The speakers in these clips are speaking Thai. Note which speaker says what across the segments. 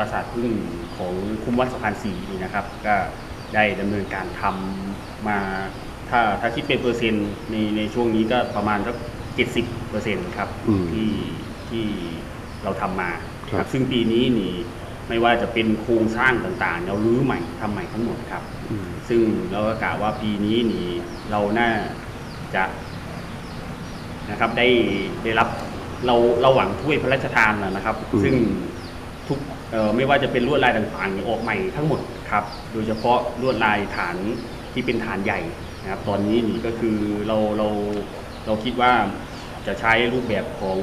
Speaker 1: ปราสาทพึ่งของคุ้มวัดสะพานสีนี่นะครับ ก็ได้ดำเนินการทำมาถ้าถ้าคิดเป็นเปอร์เซ็นต์ในในช่วงนี้ก็ประมาณสักเจ็ดสิบเปอร์เซ็นต์ครับ
Speaker 2: อืม
Speaker 1: ที่ที่เราทำมา
Speaker 2: ครับ
Speaker 1: ซึ่งปีนี้นี่ไม่ว่าจะเป็นโครงสร้างต่างๆ เรารื้อใหม่ทำใหม่ทั้งหมดครับ
Speaker 2: อืม
Speaker 1: ซึ่งเราก็กะว่าปีนี้นี่เราน่าจะนะครับได้ได้รับเราเราหวังถ้วยพระราชทานนะนะครับ
Speaker 2: อืม
Speaker 1: ซึ่งทุกเอ่อ ไม่ว่าจะเป็นลวดลายต่างๆออกใหม่ทั้งหมดครับ โดยเฉพาะลวดลายฐานที่เป็นฐานใหญ่นะครับตอนนี้นี่ก็คือเราเราเราคิดว่าจะใช้รูปแบบของ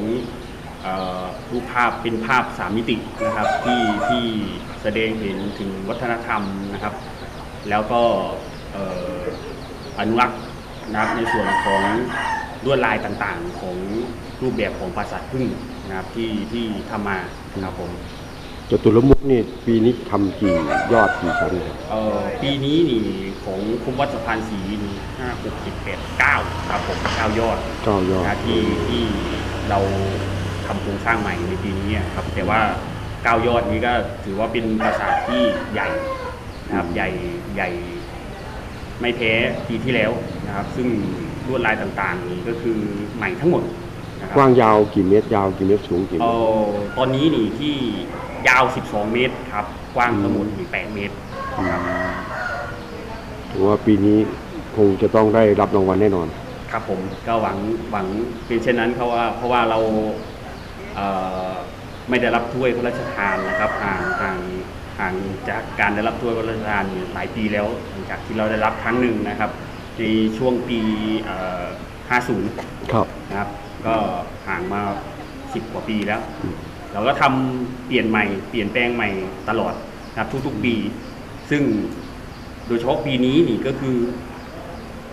Speaker 1: รูปภาพเป็นภาพสามมิตินะครับที่ที่แสดงเห็นถึงวัฒนธรรมนะครับ แล้วก็อออนุรักษ์นะครับในส่วนของลวดลายต่างๆ ของรูปแบบของปราสาทพึ่งนะครับที่ที่ทำมาครับผม
Speaker 2: จตุรมุกนี่ปีนี้ทำกี่ยอดกี่ชั้นครับ
Speaker 1: เอ่อปีนี้นี่ของคุ้มวัดสะพานสีนี่ห้าหกเจ็ดแปดเก้าครับผมเก้ายอด
Speaker 2: เก้ายอด
Speaker 1: นะที่ที่เราทำโครงสร้างใหม่ในปีนี้ครับ แต่ว่าเก้ายอดนี้ก็ถือว่าเป็นปราสาทที่ใหญ่นะครับใหญ่ใหญ่ ไม่แพ้ปีที่แล้วนะครับ ซึ่งลวดลายต่างๆนี่ก็คือใหม่ทั้งหมดนะครั
Speaker 2: กว้างยาวกี่เมตรยาวกี่เมตรสูงกี่เม
Speaker 1: เอ่
Speaker 2: ตร
Speaker 1: อตอนนี้นี่ที่ ยาว 12 เมตรครับ กว้างทั้งหมดนี่8เมตรครับ
Speaker 2: ถือว่าปีนี้คงจะต้องได้รับรางวัลแน่นอน
Speaker 1: ครับผมก็หวังหวังเป็นเช่นนั้นเพราะว่าเพราะว่าเราเอ่อไม่ได้รับถ้วยพระราชทานนะครับห่างห่างห่างจากการได้รับถ้วยพระราชทานอยู่หลายปีแล้วหลังจากที่เราได้รับครั้งหนึ่งนะครับ ในช่วงปีเอ่อ50
Speaker 2: ครับ
Speaker 1: นะครับ ก็ห่างมา 10 กว่าปีแล้ว
Speaker 2: อืม
Speaker 1: เราก็ทำเปลี่ยนใหม่ เปลี่ยนแปลงใหม่ตลอดนะครับทุกๆปี ซึ่งโดยเฉพาะปีนี้นี่ก็คือ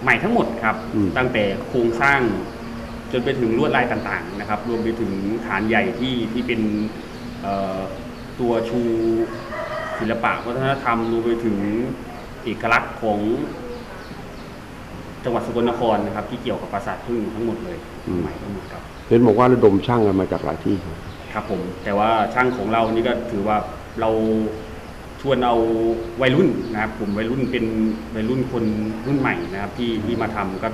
Speaker 1: ใหม่ทั้งหมดครับ
Speaker 2: อืม
Speaker 1: ตั้งแต่โครงสร้าง จนไปถึงลวดลายต่างๆนะครับ รวมไปถึงฐานใหญ่ที่ที่เป็นเอ่อตัวชูศิลปะวัฒนธรรมรวมไปถึงเอกลักษณ์ของจังหวัดสกลนครนะครับ ที่เกี่ยวกับปราสาทพึ่งทั้งหมดเลย
Speaker 2: อืม
Speaker 1: ใหม่ทั้งหมดครับ
Speaker 2: เห็นบอกว่าระดมช่างกันมาจากหลายที่ ครับ
Speaker 1: ครับผมแต่ว่าช่างของเรานี่ก็ถือว่าเราชวนเอาวัยรุ่นนะครับกลุ่มวัยรุ่นเป็นวัยรุ่นคนรุ่นใหม่นะครับ ที่ที่มาทำก็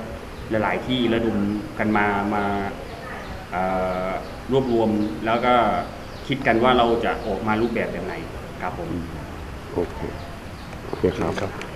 Speaker 1: หลาย ๆ ที่ระดมกันมา มาเอ่อรวบรวมแล้วก็คิดกันว่าเราจะออกมารูปแบบแบบไหนครับผม
Speaker 2: โอเค โอเคครับ